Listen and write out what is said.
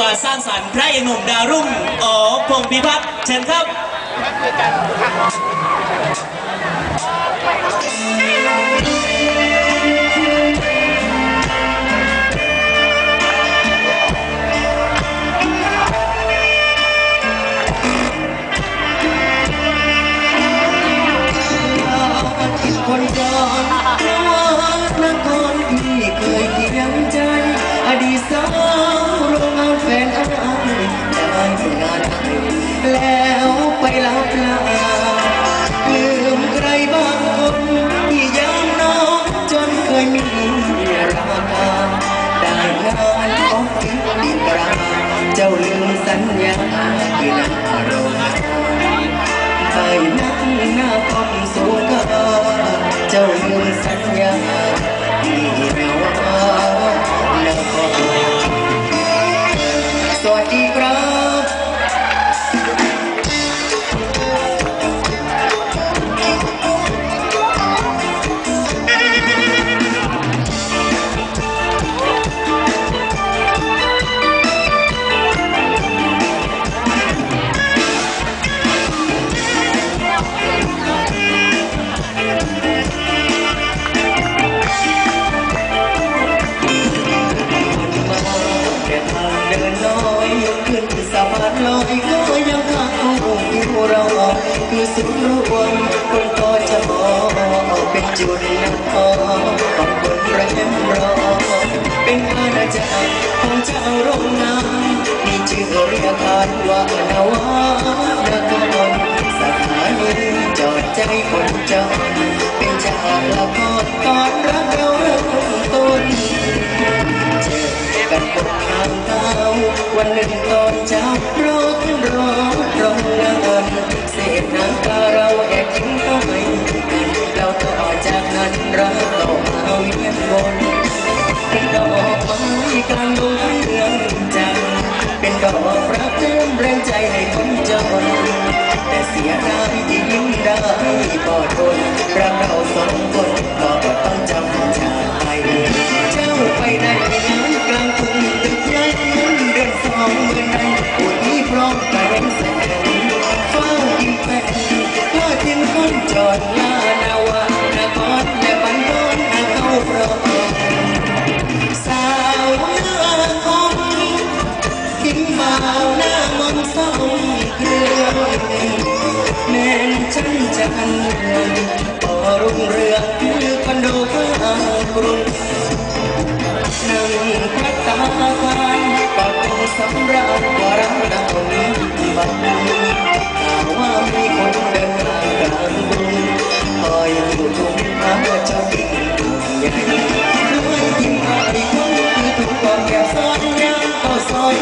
วาสร้างสรรค์พระเอกหนุ่มดาวรุ่งอ๋อพงพิพัฒน์เชิญครับ ดีสาวโรงงานแฟนอ้ายได้งานให้แล้วไปลับลาลืมใครบางคนที่ยังน้องจนเคยมีราคาได้งานของกินดีกราเจ้าลืมสัญญาที่นักโรงงานไปนั่งหน้าป้อมสูงกาเจ้าลืมสัญญา สวัสดีครับมาแต่ทางเดินน้อยขึ้นสะพานลอยก็ยังข้างอยู่รอคือสุดรวมคนก็จะมองเป็นจุดนักพอของคนแรมรอเป็นอาณาจักรของเจ้าโรงงานมีชื่อเรียกขานว่านาวานครสถานีจอดใจคนจนเป็นฉากละครตอนรักเราเริ่มต้นเจอ กันบนทางเท้าวันหนึ่งตอนเช้ารถร้อนร้อนงานเศษน้ำตาเราแอบยิ้มเข้าไปกันแล้วต่อจากนั้นเรักต่อมาเวียนวนเป็นดอกไม้กลางดงเรืองจันทร์เป็นดอกรักเติมแรงใจให้คนจนแต่เสียดายที่ยิ้มได้ก็ทนรักเราสองคน เดืองเมื่อนั้นอุดนี้พร้อมแสงแสงฟ้ากินแป้งพาทิ้งคนจอดลานาวานครและปันทอนนาเข้าพร้อมสาวหน้าคมทิ้งบ่าวหน้ามนต์ส่งเครื่องแม่นฉันจะอันเรืองพอรุ่งเรืองคือคอนโดข้างกรุงนั่งพัดตา คานปากคงสำราญว่ารักเรานี้บัดข่าวว่ามีคนเดินทางกลางกรุงคอยอยู่ทุ่งหาเจ้ากิ่งใหญ่ด้วยยิ้มอายคนคือถูกกอดแก้ซอยยามเข้าซอย